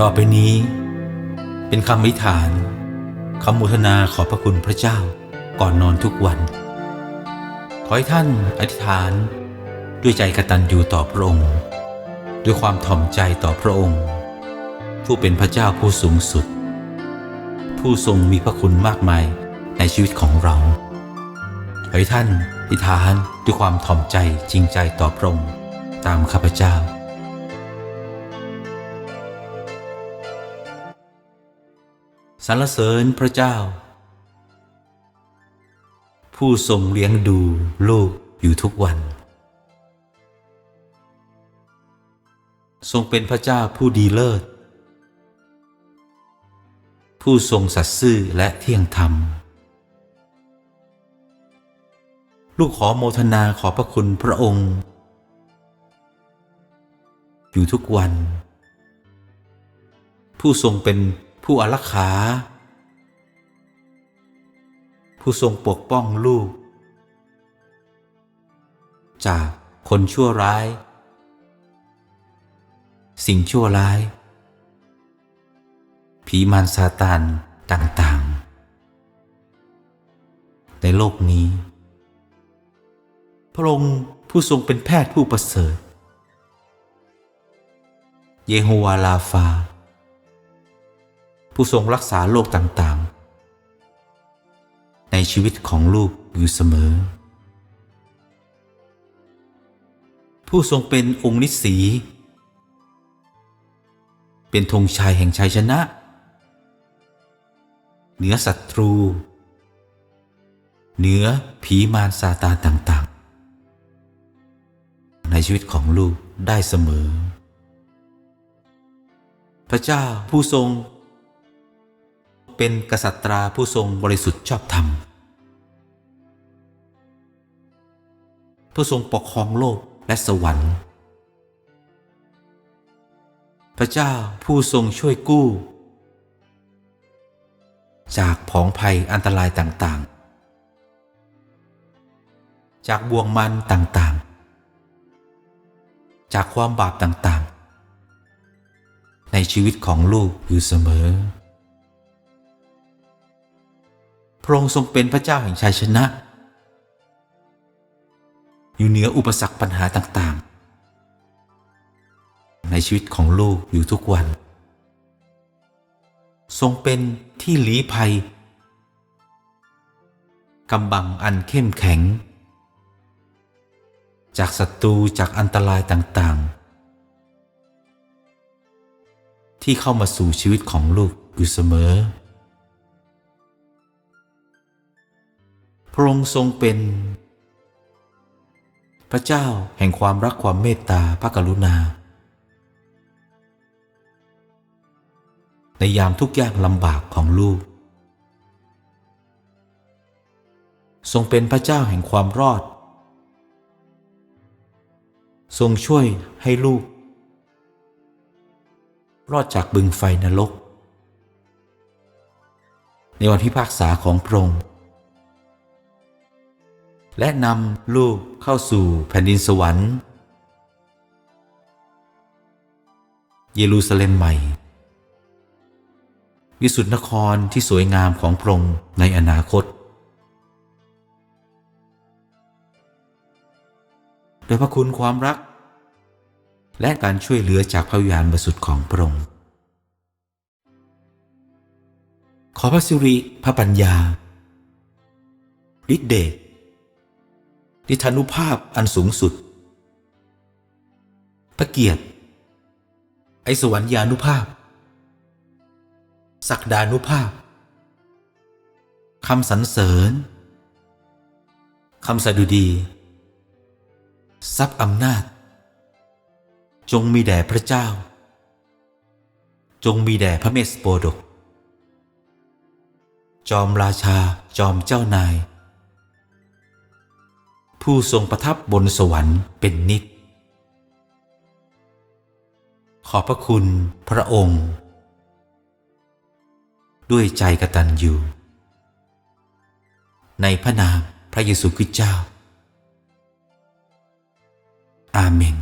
ต่อไปนี้ เป็นคำอธิษฐานคำโมทนาขอบพระคุณพระเจ้าก่อนนอนทุกวัน ขอให้ท่านอธิษฐานด้วยใจกตัญญูต่อพระองค์ ด้วยความถ่อมใจต่อพระองค์ ผู้เป็นพระเจ้าผู้สูงสุด ผู้ทรงมีพระคุณมากมายในชีวิตของเราขอให้ท่านอธิษฐานด้วยความถ่อมใจจริงใจต่อพระองค์ตามข้าพเจ้า สรรเสริญพระเจ้า ผู้ทรงเลี้ยงดูลูกอยู่ทุกวัน ทรงเป็นพระเจ้าผู้ดีเลิศ ผู้ทรงสัตย์ซื่อและเที่ยงธรรม ลูกขอโมทนาขอพระคุณพระองค์ อยู่ทุกวัน ผู้ทรงเป็น ผู้อารักขา ผู้ทรงปกป้องลูก จากคนชั่วร้าย สิ่งชั่วร้าย ผีมารซาตานต่างๆ ในโลกนี้ พระองค์ผู้ทรงเป็นแพทย์ผู้ประเสริฐ เยโฮวาลาฟา ผู้ทรงรักษาโรคต่างๆ ในชีวิตของลูกอยู่เสมอ ผู้ทรงเป็นองค์นิสี เป็นธงชัยแห่งชัยชนะ เหนือศัตรู เหนือผีมารซาตานต่างๆ ในชีวิตของลูกได้เสมอ พระเจ้าผู้ทรง เป็นกษัตราผู้ทรงบริสุทธิ์ชอบธรรม ผู้ทรงปกครองโลกและสวรรค์ พระเจ้าผู้ทรงช่วยกู้ จากผองภัยอันตรายต่างๆ จากบ่วงมันต่างๆ จากความบาปต่างๆ ในชีวิตของลูกอยู่เสมอ พระองค์ทรงเป็นพระเจ้าแห่งชัยชนะ อยู่เหนืออุปสรรคปัญหาต่างๆ ในชีวิตของลูกอยู่ทุกวัน ทรงเป็นที่หลีภัยกำบังอันเข้มแข็ง จากศัตรูจากอันตรายต่างๆ ที่เข้ามาสู่ชีวิตของลูกอยู่เสมอ พระองค์ทรงเป็น พระเจ้าแห่งความรักความเมตตาพระกรุณา ในยามทุกยากลำบากของลูก ทรงเป็นพระเจ้าแห่งความรอด ทรงช่วยให้ลูก รอดจากบึงไฟนรกในวันพิพากษาของพระองค์ และนำลูกเข้าสู่แผ่นดินสวรรค์ เยรูซาเล็มใหม่ วิสุทธินครที่สวยงามของพระองค์ในอนาคต โดยพระคุณความรัก และการช่วยเหลือจากพระวิญญาณบริสุทธิ์ของพระองค์ขอพระสิริพระปัญญาฤทธิเดช นิทานุภาพอันสูงสุด พระเกียรติ ไอสวรรยานุภาพ ศักดานุภาพ คำสรรเสริญ คำสดุดี ทรัพย์อำนาจ จงมีแด่พระเจ้า จงมีแด่พระเมสโปดก จอมราชาจอมเจ้านาย ผู้ทรงประทับบนสวรรค์เป็นนิจขอบพระคุณพระองค์ ด้วยใจกตัญญูในพระนามพระเยซูคริสต์เจ้า อาเมน